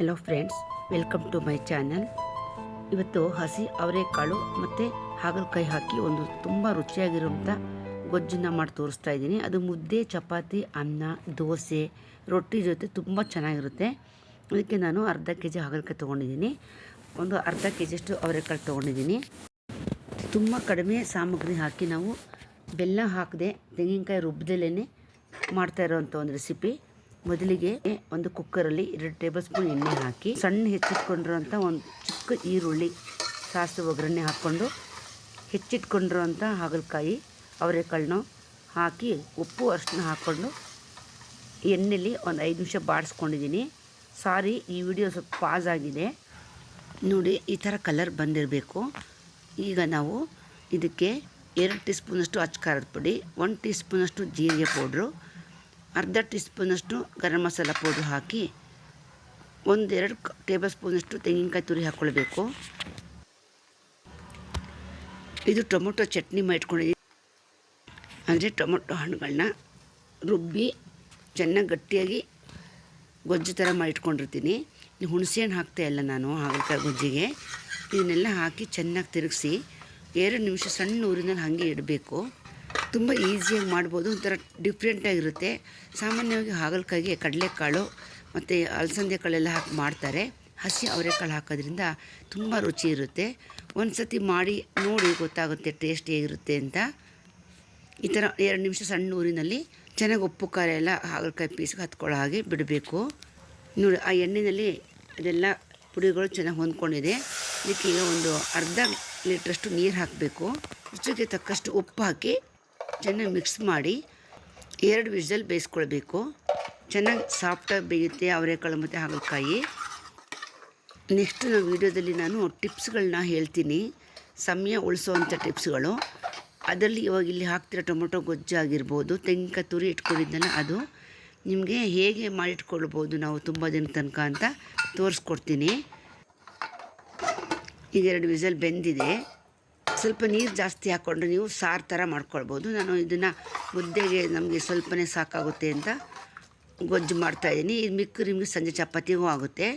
Hello friends welcome to my channel ಇವತ್ತು ಹಸಿ ಅವರೆಕಾಳು ಮತ್ತು ಹಾಗಲಕಾಯಿ ಹಾಕಿ ಒಂದು ತುಂಬ ರುಚಿಯಾಗಿರುವಂಥ ಗೊಜ್ಜನ್ನು ಮಾಡಿ ತೋರಿಸ್ತಾ ಇದ್ದೀನಿ. ಅದು ಮುದ್ದೆ, ಚಪಾತಿ, ಅನ್ನ, ದೋಸೆ, ರೊಟ್ಟಿ ಜೊತೆ ತುಂಬ ಚೆನ್ನಾಗಿರುತ್ತೆ. ಅದಕ್ಕೆ ನಾನು ಅರ್ಧ ಕೆ ಜಿ ಹಾಗಲಕಾಯಿ ತೊಗೊಂಡಿದ್ದೀನಿ. ಒಂದು ಅರ್ಧ ಕೆ ಜಿಯಷ್ಟು ಅವರೆಕಾಳು ತೊಗೊಂಡಿದ್ದೀನಿ. ತುಂಬ ಕಡಿಮೆ ಸಾಮಗ್ರಿ ಹಾಕಿ ನಾವು ಬೆಲ್ಲ ಹಾಕದೆ ತೆಂಗಿನಕಾಯಿ ರುಬ್ಬದಲ್ಲೇ ಮಾಡ್ತಾ ಇರೋವಂಥ ಒಂದು ರೆಸಿಪಿ ಮೊದಲಿಗೆ ಒಂದು ಕುಕ್ಕರಲ್ಲಿ ಎರಡು ಟೇಬಲ್ ಸ್ಪೂನ್ ಎಣ್ಣೆ ಹಾಕಿ ಸಣ್ಣ ಹೆಚ್ಚಿಟ್ಕೊಂಡಿರೋಂಥ ಒಂದು ಚಿಕ್ಕ ಈರುಳ್ಳಿ ಸಾಸಿವೆ ಒಗ್ಗರಣೆ ಹಾಕ್ಕೊಂಡು ಹೆಚ್ಚಿಟ್ಕೊಂಡಿರೋಂಥ ಹಾಗಲಕಾಯಿ, ಅವರೆಕಾಳನ್ನ ಹಾಕಿ ಉಪ್ಪು ಅರಿಶಿನ ಹಾಕ್ಕೊಂಡು ಎಣ್ಣೆಲಿ ಒಂದು ಐದು ನಿಮಿಷ ಬಾಡಿಸ್ಕೊಂಡಿದ್ದೀನಿ. ಸಾರಿ, ಈ ವಿಡಿಯೋ ಸ್ವಲ್ಪ ಪಾಸ್ ಆಗಿದೆ. ನೋಡಿ, ಈ ಥರ ಕಲರ್ ಬಂದಿರಬೇಕು. ಈಗ ನಾವು ಇದಕ್ಕೆ ಎರಡು ಟೀ ಸ್ಪೂನಷ್ಟು ಅಚ್ಚ ಖಾರದ ಪುಡಿ, ಒಂದು ಟೀ ಸ್ಪೂನಷ್ಟು ಜೀರಿಗೆ ಪೌಡ್ರು ಅರ್ಧ ಟೀ ಸ್ಪೂನಷ್ಟು ಗರಂ ಮಸಾಲ ಪೌಡ್ರ್ ಹಾಕಿ ಒಂದೆರಡು ಟೇಬಲ್ ಸ್ಪೂನಷ್ಟು ತೆಂಗಿನಕಾಯಿ ತುರಿ ಹಾಕ್ಕೊಳ್ಬೇಕು. ಇದು ಟೊಮೊಟೊ ಚಟ್ನಿ ಮಾಡಿಟ್ಕೊಂಡಿದ್ದೀನಿ ಅಂದರೆ ಟೊಮೊಟೊ ಹಣ್ಣುಗಳನ್ನ ರುಬ್ಬಿ ಚೆನ್ನಾಗಿ ಗಟ್ಟಿಯಾಗಿ ಗೊಜ್ಜು ಥರ ಮಾಡಿಟ್ಕೊಂಡಿರ್ತೀನಿ ಹುಣಸೆ ಹಣ್ಣು ಹಾಕ್ತಾ ಇಲ್ಲ ನಾನು ಹಾಗಲಕಾಯಿ ಗೊಜ್ಜಿಗೆ. ಇದನ್ನೆಲ್ಲ ಹಾಕಿ ಚೆನ್ನಾಗಿ ತಿರುಗಿಸಿ ಎರಡು ನಿಮಿಷ ಸಣ್ಣ ಊರಿನಲ್ಲಿ ಹಾಗೆ ಇಡಬೇಕು. ತುಂಬ ಈಸಿಯಾಗಿ ಮಾಡ್ಬೋದು, ಒಂಥರ ಡಿಫ್ರೆಂಟಾಗಿರುತ್ತೆ ಸಾಮಾನ್ಯವಾಗಿ ಹಾಗಲಕಾಯಿಗೆ ಕಡಲೆಕಾಳು ಮತ್ತು ಅಲಸಂದೆ ಕಾಳೆಲ್ಲ ಹಾಕಿ ಮಾಡ್ತಾರೆ. ಹಸಿ ಅವರೆಕಾಳು ಹಾಕೋದ್ರಿಂದ ತುಂಬ ರುಚಿ ಇರುತ್ತೆ. ಒಂದು ಸತಿ ಮಾಡಿ ನೋಡಿ ಗೊತ್ತಾಗುತ್ತೆ ಟೇಸ್ಟ್ ಹೇಗಿರುತ್ತೆ ಅಂತ. ಈ ಥರ ಎರಡು ನಿಮಿಷ ಸಣ್ಣ ಊರಿನಲ್ಲಿ ಚೆನ್ನಾಗಿ ಉಪ್ಪು, ಖಾರ ಎಲ್ಲ ಹಾಗಲಕಾಯಿ ಪೀಸ್ಗೆ ಹತ್ಕೊಳ್ಳೋ ಹಾಗೆ ಬಿಡಬೇಕು. ನೋಡಿ, ಆ ಎಣ್ಣೆಯಲ್ಲಿ ಅದೆಲ್ಲ ಪುಡಿಗಳು ಚೆನ್ನಾಗಿ ಹೊಂದ್ಕೊಂಡಿದೆ. ಇದಕ್ಕೆ ಈಗ ಒಂದು ಅರ್ಧ ಲೀಟ್ರಷ್ಟು ನೀರು ಹಾಕಬೇಕು. ರುಚಿಗೆ ತಕ್ಕಷ್ಟು ಉಪ್ಪು ಹಾಕಿ ಚೆನ್ನಾಗಿ ಮಿಕ್ಸ್ ಮಾಡಿ ಎರಡು ವಿಷಲ್ ಬೇಯಿಸ್ಕೊಳ್ಬೇಕು. ಚೆನ್ನಾಗಿ ಸಾಫ್ಟಾಗಿ ಬೇಯುತ್ತೆ ಅವರೆಕಾಳು ಮತ್ತು ಹಾಗಲಕಾಯಿ. ನೆಕ್ಸ್ಟ್ ನಾವು ವೀಡಿಯೋದಲ್ಲಿ ನಾನು ಟಿಪ್ಸ್ಗಳನ್ನ ಹೇಳ್ತೀನಿ. ಸಮಯ ಉಳಿಸೋವಂಥ ಟಿಪ್ಸ್ಗಳು ಅದರಲ್ಲಿ ಇವಾಗ ಇಲ್ಲಿ ಹಾಕ್ತಿರೋ ಟೊಮೊಟೊ ಗೊಜ್ಜು ಆಗಿರ್ಬೋದು, ತೆಂಗಿನಕಾಯಿ ತುರಿ ಇಟ್ಕೊಂಡಿದ್ದಲ್ಲ ಅದು, ನಿಮಗೆ ಹೇಗೆ ಮಾಡಿಟ್ಕೊಳ್ಬೋದು ನಾವು ತುಂಬ ದಿನ ತನಕ ಅಂತ ತೋರಿಸ್ಕೊಡ್ತೀನಿ. ಈಗ ಎರಡು ವಿಸಲ್ ಬೆಂದಿದೆ. ಸ್ವಲ್ಪ ನೀರು ಜಾಸ್ತಿ ಹಾಕ್ಕೊಂಡ್ರೆ ನೀವು ಸಾರು ಥರ ಮಾಡ್ಕೊಳ್ಬೋದು. ನಾನು ಇದನ್ನು ಮುದ್ದೆಗೆ ನಮಗೆ ಸ್ವಲ್ಪನೇ ಸಾಕಾಗುತ್ತೆ ಅಂತ ಗೊಜ್ಜು ಮಾಡ್ತಾಯಿದ್ದೀನಿ ಇದು ಮಿಕ್ಕ ನಿಮಗೆ ಸಂಜೆ ಚಪಾತಿಗೂ ಆಗುತ್ತೆ.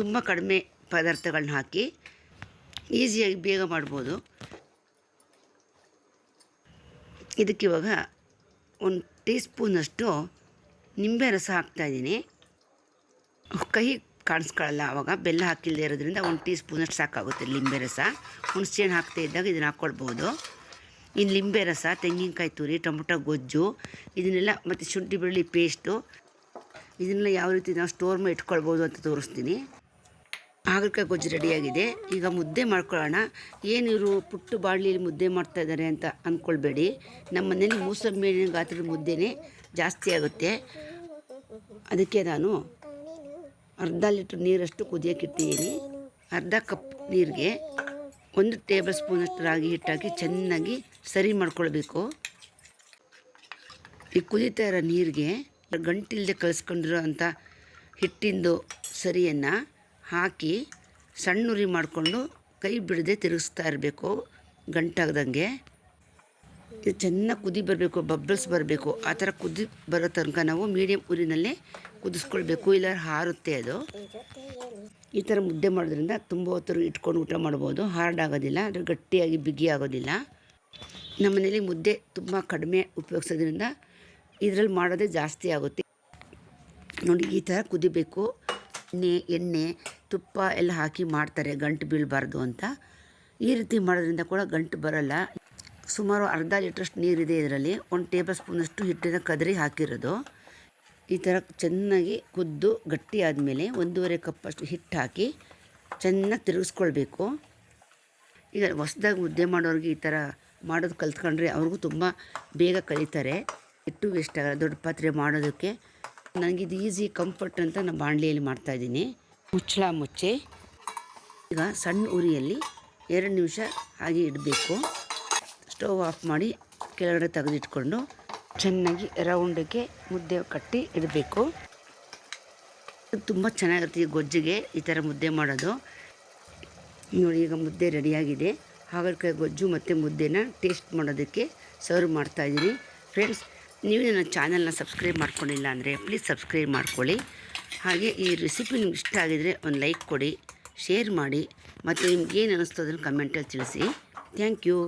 ತುಂಬ ಕಡಿಮೆ ಪದಾರ್ಥಗಳನ್ನ ಹಾಕಿ ಈಸಿಯಾಗಿ ಬೇಗ ಮಾಡ್ಬೋದು. ಇದಕ್ಕಿವಾಗ ಒಂದು ಟೀ ಸ್ಪೂನಷ್ಟು ನಿಂಬೆ ರಸ ಹಾಕ್ತಾಯಿದ್ದೀನಿ ಕಹಿ ಕಾಣಿಸ್ಕೊಳ್ಳಲ್ಲ ಆವಾಗ ಬೆಲ್ಲ ಹಾಕಿಲ್ಲದೆ ಇರೋದ್ರಿಂದ ಒಂದು ಟೀ ಸ್ಪೂನಷ್ಟು ಸಾಕಾಗುತ್ತೆ. ಲಿಂಬೆ ರಸ. ಹುಣಸೆಹಣ್ಣು ಹಾಕ್ತಾ ಇದ್ದಾಗ ಇದನ್ನು ಹಾಕ್ಕೊಳ್ಬೋದು ಇನ್ನು ಲಿಂಬೆ ರಸ, ತೆಂಗಿನಕಾಯಿ ತುರಿ, ಟೊಮೊಟೊ, ಗೊಜ್ಜು, ಇದನ್ನೆಲ್ಲ ಮತ್ತು ಶುಂಠಿ ಬೆಳ್ಳಿ ಪೇಸ್ಟು ಇದನ್ನೆಲ್ಲ ಯಾವ ರೀತಿ ನಾವು ಸ್ಟೋರ್ ಮಾಡಿ ಇಟ್ಕೊಳ್ಬೋದು ಅಂತ ತೋರಿಸ್ತೀನಿ. ಹಾಗಲಕಾಯಿ ಗೊಜ್ಜು ರೆಡಿಯಾಗಿದೆ ಈಗ ಮುದ್ದೆ ಮಾಡ್ಕೊಳ್ಳೋಣ. ಏನು ಇವರು ಪುಟ್ಟು ಬಾಣಲಿಯಲ್ಲಿ ಮುದ್ದೆ ಮಾಡ್ತಾ ಇದ್ದಾರೆ ಅಂತ ಅಂದ್ಕೊಳ್ಬೇಡಿ ನಮ್ಮ ಮನೇಲಿ ಮೂಸಂಬಿ ಗಾತ್ರದ ಮುದ್ದೆನೇ ಜಾಸ್ತಿ ಆಗುತ್ತೆ. ಅದಕ್ಕೆ ನಾನು ಅರ್ಧ ಲೀಟ್ರ್ ನೀರಷ್ಟು ಕುದಿಯೋಕ್ಕಿಟ್ಟಿದ್ದೀನಿ. ಅರ್ಧ ಕಪ್ ನೀರಿಗೆ ಒಂದು ಟೇಬಲ್ ಸ್ಪೂನಷ್ಟು ರಾಗಿ ಹಿಟ್ಟಾಕಿ ಚೆನ್ನಾಗಿ ಸರಿ ಮಾಡ್ಕೊಳ್ಬೇಕು. ಈ ಕುದೀತಾ ಇರೋ ನೀರಿಗೆ ಗಂಟಿಲ್ಲದೆ ಕಲಿಸ್ಕೊಂಡಿರೋ ಅಂಥ ಹಿಟ್ಟಿಂದು ಸರಿಯನ್ನು ಹಾಕಿ ಸಣ್ಣ ಉರಿ ಮಾಡಿಕೊಂಡು ಕೈ ಬಿಡದೆ ತಿರುಗಿಸ್ತಾ ಇರಬೇಕು ಗಂಟಾಗ್ದಂಗೆ. ಇದು ಚೆನ್ನಾಗಿ ಕುದಿ ಬರಬೇಕು ಬಬ್ಬಲ್ಸ್ ಬರಬೇಕು. ಆ ಥರ ಕುದಿ ಬರೋ ತನಕ ನಾವು ಮೀಡಿಯಮ್ ಉರಿನಲ್ಲೇ ಕುದಿಸ್ಕೊಳ್ಬೇಕು ಇಲ್ಲ ಹಾರುತ್ತೆ ಅದು. ಈ ಥರ ಮುದ್ದೆ ಮಾಡೋದ್ರಿಂದ ತುಂಬ ಹೊತ್ತು ಇಟ್ಕೊಂಡು ಊಟ ಮಾಡ್ಬೋದು. ಹಾರ್ಡ್ ಆಗೋದಿಲ್ಲ ಅದು ಗಟ್ಟಿಯಾಗಿ ಬಿಗಿ ಆಗೋದಿಲ್ಲ. ನಮ್ಮನೇಲಿ ಮುದ್ದೆ ತುಂಬ ಕಡಿಮೆ ಉಪಯೋಗಿಸೋದ್ರಿಂದ ಇದರಲ್ಲಿ ಮಾಡೋದೇ ಜಾಸ್ತಿ ಆಗುತ್ತೆ. ನೋಡಿ, ಈ ಥರ ಕುದಿಬೇಕು. ಎಣ್ಣೆ ಎಣ್ಣೆ, ತುಪ್ಪ ಎಲ್ಲ ಹಾಕಿ ಮಾಡ್ತಾರೆ, ಗಂಟು ಬೀಳಬಾರ್ದು ಅಂತ. ಈ ರೀತಿ ಮಾಡೋದ್ರಿಂದ ಕೂಡ ಗಂಟು ಬರೋಲ್ಲ. ಸುಮಾರು ಅರ್ಧ ಲೀಟ್ರಷ್ಟು ನೀರಿದೆ ಇದರಲ್ಲಿ. ಒಂದು ಟೇಬಲ್ ಸ್ಪೂನಷ್ಟು ಹಿಟ್ಟಿನ ಕದರಿ ಹಾಕಿರೋದು. ಈ ಥರ ಚೆನ್ನಾಗಿ ಕುದ್ದು ಗಟ್ಟಿ ಆದಮೇಲೆ ಒಂದೂವರೆ ಕಪ್ಪಷ್ಟು ಹಿಟ್ಟು ಹಾಕಿ ಚೆನ್ನಾಗಿ ತಿರುಗಿಸ್ಕೊಳ್ಬೇಕು. ಈಗ ಹೊಸ್ದಾಗಿ ಮುದ್ದೆ ಮಾಡೋರಿಗೆ ಈ ಥರ ಮಾಡೋದು ಕಲ್ತ್ಕೊಂಡ್ರೆ ಅವ್ರಿಗೂ ತುಂಬ ಬೇಗ ಕಲಿತಾರೆ. ಹಿಟ್ಟು ಇಷ್ಟ ದೊಡ್ಡ ಪಾತ್ರೆ ಮಾಡೋದಕ್ಕೆ. ನನಗಿದು ಈಸಿ ಕಂಫರ್ಟ್ ಅಂತ ನಾನು ಬಾಣಲಿಯಲ್ಲಿ ಮಾಡ್ತಾಯಿದ್ದೀನಿ ಮುಚ್ಚಳ ಮುಚ್ಚೆ. ಈಗ ಸಣ್ಣ ಉರಿಯಲ್ಲಿ ಎರಡು ನಿಮಿಷ ಹಾಗೆ ಇಡಬೇಕು. ಸ್ಟವ್ ಆಫ್ ಮಾಡಿ ಕೆಳಗಡೆ ತೆಗೆದಿಟ್ಕೊಂಡು ಚೆನ್ನಾಗಿ ರೌಂಡಿಗೆ ಮುದ್ದೆ ಕಟ್ಟಿ ಇಡಬೇಕು. ತುಂಬ ಚೆನ್ನಾಗಿರುತ್ತೆ ಗೊಜ್ಜಿಗೆ, ಈ ಥರ ಮುದ್ದೆ ಮಾಡೋದು. ನೋಡಿ, ಈಗ ಮುದ್ದೆ ರೆಡಿಯಾಗಿದೆ. ಹಾಗಲಕಾಯಿ ಗೊಜ್ಜು ಮತ್ತು ಮುದ್ದೆನ ಟೇಸ್ಟ್ ಮಾಡೋದಕ್ಕೆ ಸರ್ವ್ ಮಾಡ್ತಾಯಿದ್ದೀನಿ ಫ್ರೆಂಡ್ಸ್ ನೀವು ನನ್ನ ಚಾನಲ್ನ ಸಬ್ಸ್ಕ್ರೈಬ್ ಮಾಡ್ಕೊಂಡಿಲ್ಲ ಅಂದರೆ ಪ್ಲೀಸ್ ಸಬ್ಸ್ಕ್ರೈಬ್ ಮಾಡ್ಕೊಳ್ಳಿ. ಹಾಗೆ ಈ ರೆಸಿಪಿ ನಿಮ್ಗೆ ಇಷ್ಟ ಆಗಿದರೆ ಒಂದು ಲೈಕ್ ಕೊಡಿ ಶೇರ್ ಮಾಡಿ, ಮತ್ತು ನಿಮ್ಗೆ ಏನು ಅನ್ನಿಸ್ತೋ ಅದನ್ನು ಕಮೆಂಟಲ್ಲಿ ತಿಳಿಸಿ. Thank you